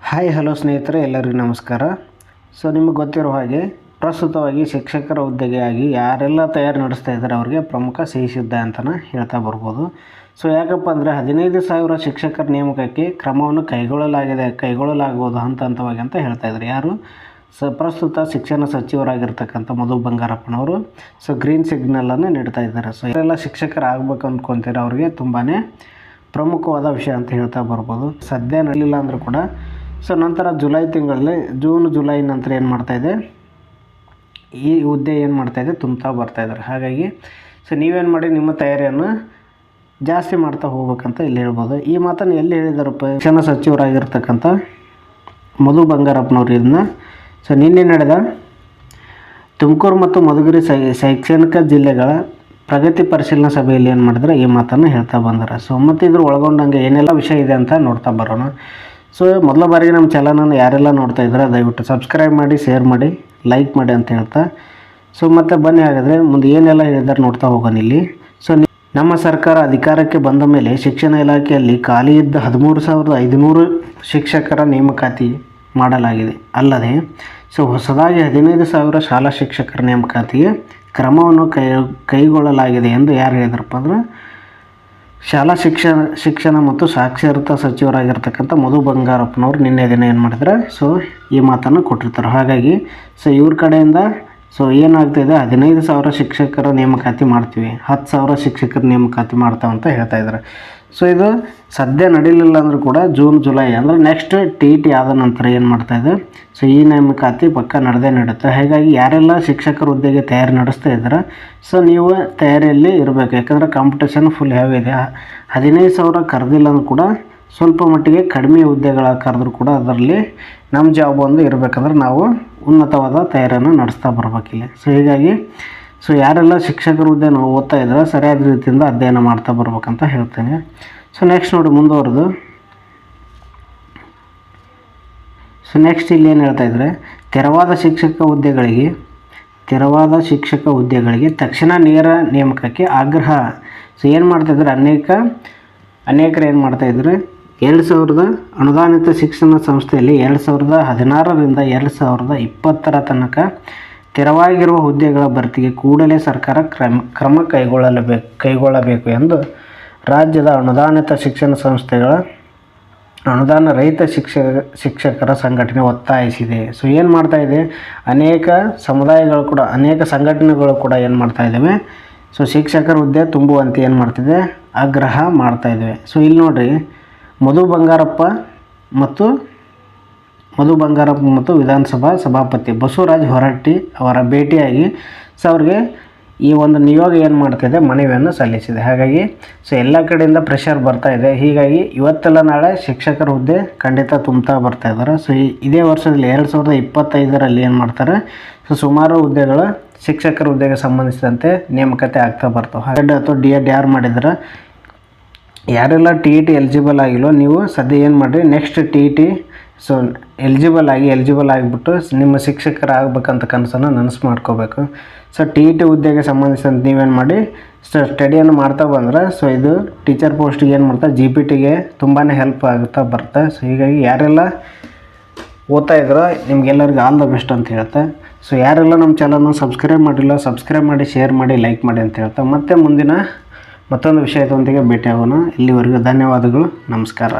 Hi hello ಸ್ನೇಹಿತರೆ, ಎಲ್ಲರಿಗೂ ನಮಸ್ಕಾರ. ಸೊ ನಿಮಗೆ ಗೊತ್ತಿರೋ ಹಾಗೆ, ಪ್ರಸ್ತುತವಾಗಿ ಶಿಕ್ಷಕರ ಹುದ್ದೆಗೆ ಆಗಿ ಯಾರೆಲ್ಲ ತಯಾರು ನಡೆಸ್ತಾ ಇದ್ದಾರೆ ಅವರಿಗೆ ಪ್ರಮುಖ ಸಿಹಿ ಸಿದ್ಧ ಅಂತಲೇ ಹೇಳ್ತಾ ಬರ್ಬೋದು. ಸೊ ಯಾಕಪ್ಪ ಅಂದರೆ ಹದಿನೈದು ಸಾವಿರ ಶಿಕ್ಷಕರ ನೇಮಕಕ್ಕೆ ಕ್ರಮವನ್ನು ಕೈಗೊಳ್ಳಲಾಗಿದೆ, ಕೈಗೊಳ್ಳಲಾಗುವುದು ಹಂತ ಹಂತವಾಗಿ ಅಂತ ಹೇಳ್ತಾ ಇದ್ದಾರೆ. ಯಾರು? ಸ ಪ್ರಸ್ತುತ ಶಿಕ್ಷಣ ಸಚಿವರಾಗಿರ್ತಕ್ಕಂಥ ಮಧು ಬಂಗಾರಪ್ಪನವರು. ಸೊ ಗ್ರೀನ್ ಸಿಗ್ನಲನ್ನು ನೀಡ್ತಾ ಇದ್ದಾರೆ. ಸೊ ಇವರೆಲ್ಲ ಶಿಕ್ಷಕರು ಆಗ್ಬೇಕು ಅಂದ್ಕೊತೀರ ಅವ್ರಿಗೆ ತುಂಬಾ ಪ್ರಮುಖವಾದ ವಿಷಯ ಅಂತ ಹೇಳ್ತಾ ಬರ್ಬೋದು. ಸದ್ಯ ನಡೀಲಿಲ್ಲ ಅಂದರೂ ಕೂಡ ಸೊ ನಂತರ ಜುಲೈ ತಿಂಗಳಲ್ಲಿ ಜೂನ್, ಜುಲೈ ನಂತರ ಏನು ಮಾಡ್ತಾಯಿದೆ ಈ ಹುದ್ದೆ ಏನು ಮಾಡ್ತಾಯಿದೆ ತುಂಬ್ತಾ ಬರ್ತಾಯಿದ್ದಾರೆ ಹಾಗಾಗಿ ಸೊ ನೀವೇನು ಮಾಡಿ, ನಿಮ್ಮ ತಯಾರಿಯನ್ನು ಜಾಸ್ತಿ ಮಾಡ್ತಾ ಹೋಗ್ಬೇಕಂತ ಇಲ್ಲಿ ಹೇಳ್ಬೋದು. ಈ ಮಾತನ್ನು ಎಲ್ಲಿ ಹೇಳಿದಾರಪ್ಪ? ಶಿಕ್ಷಣ ಸಚಿವರಾಗಿರ್ತಕ್ಕಂಥ ಮಧು ಬಂಗಾರಪ್ಪನವ್ರು ಇದನ್ನ. ಸೊ ನಿನ್ನೆ ನಡೆದ ತುಮಕೂರು ಮತ್ತು ಮಧುಗಿರಿ ಶೈಕ್ಷಣಿಕ ಜಿಲ್ಲೆಗಳ ಪ್ರಗತಿ ಪರಿಶೀಲನಾ ಸಭೆಯಲ್ಲಿ ಏನು ಮಾಡಿದ್ರೆ ಈ ಮಾತನ್ನು ಹೇಳ್ತಾ ಬಂದಾರೆ. ಸೊ ಮತ್ತು ಇದ್ರ ಒಳಗೊಂಡಂಗೆ ಏನೆಲ್ಲ ವಿಷಯ ಇದೆ ಅಂತ ನೋಡ್ತಾ ಬರೋಣ. ಸೊ ಮೊದಲ ಬಾರಿಗೆ ನಮ್ಮ ಚಾನಲನ್ನು ಯಾರೆಲ್ಲ ನೋಡ್ತಾ ಇದ್ದಾರೆ ದಯವಿಟ್ಟು ಸಬ್ಸ್ಕ್ರೈಬ್ ಮಾಡಿ ಶೇರ್ ಮಾಡಿ ಲೈಕ್ ಮಾಡಿ ಅಂತ ಹೇಳ್ತಾ. ಸೊ ಮತ್ತೆ ಬನ್ನಿ ಹಾಗಾದರೆ ಮುಂದೆ ಏನೆಲ್ಲ ಹೇಳಿದ್ದಾರೆ ನೋಡ್ತಾ ಹೋಗೋಣ ಇಲ್ಲಿ. ಸೊ ನಮ್ಮ ಸರ್ಕಾರ ಅಧಿಕಾರಕ್ಕೆ ಬಂದ ಮೇಲೆ ಶಿಕ್ಷಣ ಇಲಾಖೆಯಲ್ಲಿ ಖಾಲಿ ಇದ್ದ ಹದಿಮೂರು ಸಾವಿರದ ಐದುನೂರು ಶಿಕ್ಷಕರ ನೇಮಕಾತಿ ಮಾಡಲಾಗಿದೆ. ಅಲ್ಲದೆ ಸೊ ಹೊಸದಾಗಿ ಹದಿನೈದು ಸಾವಿರ ಶಾಲಾ ಶಿಕ್ಷಕರ ನೇಮಕಾತಿಗೆ ಕ್ರಮವನ್ನು ಕೈ ಕೈಗೊಳ್ಳಲಾಗಿದೆ ಎಂದು ಯಾರು ಹೇಳಿದ್ರಪ್ಪ ಅಂದ್ರೆ ಶಾಲಾ ಶಿಕ್ಷಣ ಶಿಕ್ಷಣ ಮತ್ತು ಸಾಕ್ಷರತಾ ಸಚಿವರಾಗಿರ್ತಕ್ಕಂಥ ಮಧು ಬಂಗಾರಪ್ಪನವ್ರು ನಿನ್ನೆ ದಿನ ಏನು ಮಾಡಿದ್ರೆ? ಸೊ ಈ ಮಾತನ್ನು ಕೊಟ್ಟಿರ್ತಾರೆ. ಹಾಗಾಗಿ ಸೊ ಇವ್ರ ಕಡೆಯಿಂದ ಸೊ ಏನಾಗ್ತಾಯಿದೆ ಹದಿನೈದು ಸಾವಿರ ಶಿಕ್ಷಕರ ನೇಮಕಾತಿ ಮಾಡ್ತೀವಿ. ಹತ್ತು ಸಾವಿರ ಶಿಕ್ಷಕರ ನೇಮಕಾತಿ ಮಾಡ್ತಾವಂತ ಹೇಳ್ತಾ ಇದ್ದಾರೆ. ಸೊ ಇದು ಸದ್ಯ ನಡೀಲಿಲ್ಲ ಅಂದರೂ ಕೂಡ ಜೂನ್ ಜುಲೈ ಅಂದರೆ ನೆಕ್ಸ್ಟ್ ಟಿ ಟಿ ಆದ ನಂತರ ಏನು ಮಾಡ್ತಾಯಿದೆ ಸೊ ಈ ನೇಮಕಾತಿ ಪಕ್ಕ ನಡೆದೇ ನಡೆಯುತ್ತೆ ಹಾಗಾಗಿ ಯಾರೆಲ್ಲ ಶಿಕ್ಷಕರ ಹುದ್ದೆಗೆ ತಯಾರಿ ನಡೆಸ್ತಾ ಇದ್ದಾರೆ? ಸೊ ನೀವು ತಯಾರಿಯಲ್ಲಿ ಇರಬೇಕು. ಯಾಕಂದರೆ ಕಾಂಪಿಟೇಷನ್ ಫುಲ್ ಹೆವಿ ಇದೆ. ಹದಿನೈದು ಸಾವಿರ ಕರೆದಿಲ್ಲ ಅಂದ್ರೂ ಕೂಡ ಸ್ವಲ್ಪ ಮಟ್ಟಿಗೆ ಕಡಿಮೆ ಹುದ್ದೆಗಳ ಕರೆದ್ರೂ ಕೂಡ ಅದರಲ್ಲಿ ನಮ್ಮ ಜಾಬ್ ಒಂದು ಇರಬೇಕಂದ್ರೆ ನಾವು ಉನ್ನತವಾದ ತಯಾರಿಯನ್ನು ನಡೆಸ್ತಾ ಬರಬೇಕಿಲ್ಲ. ಸೊ ಹೀಗಾಗಿ ಸೊ ಯಾರೆಲ್ಲ ಶಿಕ್ಷಕರ ಹುದ್ದೆ ನಾವು ಓದ್ತಾ ಇದ್ರೆ ಸರಿಯಾದ ರೀತಿಯಿಂದ ಅಧ್ಯಯನ ಮಾಡ್ತಾ ಬರ್ಬೇಕಂತ ಹೇಳ್ತೇನೆ. ಸೊ ನೆಕ್ಸ್ಟ್ ನೋಡಿ ಮುಂದುವರೆದು. ಸೊ ನೆಕ್ಸ್ಟ್ ಇಲ್ಲಿ ಏನು ಹೇಳ್ತಾ ಇದ್ದಾರೆ? ತೆರವಾದ ಶಿಕ್ಷಕ ಹುದ್ದೆಗಳಿಗೆ, ತೆರವಾದ ಶಿಕ್ಷಕ ಹುದ್ದೆಗಳಿಗೆ ತಕ್ಷಣ ನೇರ ನೇಮಕಕ್ಕೆ ಆಗ್ರಹ. ಸೊ ಏನು ಮಾಡ್ತಾಯಿದ್ರೆ ಅನೇಕ, ಅನೇಕರು ಏನು ಮಾಡ್ತಾಯಿದ್ರು ಎರಡು ಸಾವಿರದ ಅನುದಾನಿತ ಶಿಕ್ಷಣ ಸಂಸ್ಥೆಯಲ್ಲಿ ಎರಡು ಸಾವಿರದ ಹದಿನಾರರಿಂದ ಎರಡು ಸಾವಿರದ ಇಪ್ಪತ್ತರ ತನಕ ತೆರವಾಗಿರುವ ಹುದ್ದೆಗಳ ಭರ್ತಿಗೆ ಕೂಡಲೇ ಸರ್ಕಾರ ಕ್ರಮ ಕ್ರಮ ಕೈಗೊಳ್ಳಲೇಬೇಕು, ಕೈಗೊಳ್ಳಬೇಕು ಎಂದು ರಾಜ್ಯದ ಅನುದಾನಿತ ಶಿಕ್ಷಣ ಸಂಸ್ಥೆಗಳ, ಅನುದಾನ ರಹಿತ ಶಿಕ್ಷಕ ಶಿಕ್ಷಕರ ಸಂಘಟನೆ ಒತ್ತಾಯಿಸಿದೆ. ಸೊ ಏನು ಮಾಡ್ತಾ ಇದೆ? ಅನೇಕ ಸಮುದಾಯಗಳು ಕೂಡ, ಅನೇಕ ಸಂಘಟನೆಗಳು ಕೂಡ ಏನು ಮಾಡ್ತಾ ಇದ್ದಾವೆ? ಸೊ ಶಿಕ್ಷಕರ ಹುದ್ದೆ ತುಂಬುವಂತೆ ಏನು ಮಾಡ್ತಿದೆ? ಆಗ್ರಹ ಮಾಡ್ತಾ ಇದ್ದಾವೆ. ಸೊ ಇಲ್ಲಿ ನೋಡ್ರಿ, ಮಧು ಬಂಗಾರಪ್ಪ ಮತ್ತು ಮಧು ಬಂಗಾರಪ್ಪ ಮತ್ತು ವಿಧಾನಸಭಾ ಸಭಾಪತಿ ಬಸವರಾಜ ಹೊರಟ್ಟಿ ಅವರ ಭೇಟಿಯಾಗಿ ಸೊ ಅವ್ರಿಗೆ ಈ ಒಂದು ನಿಯೋಗ ಏನು ಮಾಡ್ತಿದೆ, ಮನವಿಯನ್ನು ಸಲ್ಲಿಸಿದೆ. ಹಾಗಾಗಿ, ಸೊ ಎಲ್ಲ ಕಡೆಯಿಂದ ಪ್ರೆಷರ್ ಬರ್ತಾ ಇದೆ. ಹೀಗಾಗಿ ಇವತ್ತೆಲ್ಲ ನಾಳೆ ಶಿಕ್ಷಕರ ಹುದ್ದೆ ಖಂಡಿತ ತುಂಬ್ತಾ ಬರ್ತಾ ಇದ್ದಾರೆ ಸೊ ಇದೇ ವರ್ಷದಲ್ಲಿ ಎರಡು ಸಾವಿರದ ಇಪ್ಪತ್ತೈದರಲ್ಲಿ ಏನು ಮಾಡ್ತಾರೆ, ಸೊ ಸುಮಾರು ಹುದ್ದೆಗಳು ಶಿಕ್ಷಕರ ಹುದ್ದೆಗೆ ಸಂಬಂಧಿಸಿದಂತೆ ನೇಮಕತೆ ಆಗ್ತಾ ಬರ್ತವೆ. ಹೆಡ್ ಅಥವಾ ಡಿ ಎಡ್ ಯಾರು ಮಾಡಿದ್ರೆ? ಯಾರೆಲ್ಲ ಟಿ ಇ ಟಿ ಎಲಿಜಿಬಲ್ ಆಗಿಲ್ವೋ, ನೀವು ಸದ್ಯ ಏನು ಮಾಡಿರಿ next T E T so eligible ಆಗಿ ಎಲಿಜಿಬಲ್ ಆಗಿಬಿಟ್ಟು ನಿಮ್ಮ ಶಿಕ್ಷಕರಾಗಬೇಕಂತ ಕನಸನ್ನು ನನಸು ಮಾಡ್ಕೋಬೇಕು. ಸೊ ಟಿ ಇ ಟಿ ಹುದ್ದೆಗೆ ಸಂಬಂಧಿಸಿದಂತೆ ನೀವೇನು ಮಾಡಿ ಸೊ ಸ್ಟಡಿಯನ್ನು ಮಾಡ್ತಾ ಬಂದ್ರೆ ಸೊ ಇದು ಟೀಚರ್ ಪೋಸ್ಟಿಗೆ ಏನು ಮಾಡ್ತಾ ಜಿ ಪಿ ಟಿಗೆ ತುಂಬಾ ಹೆಲ್ಪ್ ಆಗುತ್ತಾ ಬರುತ್ತೆ. ಸೊ ಹೀಗಾಗಿ ಯಾರೆಲ್ಲ ಓದ್ತಾ ಇದ್ರೋ, ನಿಮ್ಗೆಲ್ಲರಿಗೂ ಆಲ್ ದ ಬೆಸ್ಟ್ ಅಂತ ಹೇಳ್ತೆ. ಸೊ ಯಾರೆಲ್ಲ ನಮ್ಮ ಚಾನಲ್ನ ಸಬ್ಸ್ಕ್ರೈಬ್ ಮಾಡಿಲ್ಲ ಸಬ್ಸ್ಕ್ರೈಬ್ ಮಾಡಿ ಶೇರ್ ಮಾಡಿ ಲೈಕ್ ಮಾಡಿ ಅಂತ ಹೇಳ್ತಾ. ಮತ್ತೆ ಮುಂದಿನ ಮತ್ತೊಂದು ವಿಷಯದೊಂದಿಗೆ ಭೇಟಿಯಾಗೋಣ. ಇಲ್ಲಿವರೆಗೂ ಧನ್ಯವಾದಗಳು, ನಮಸ್ಕಾರ.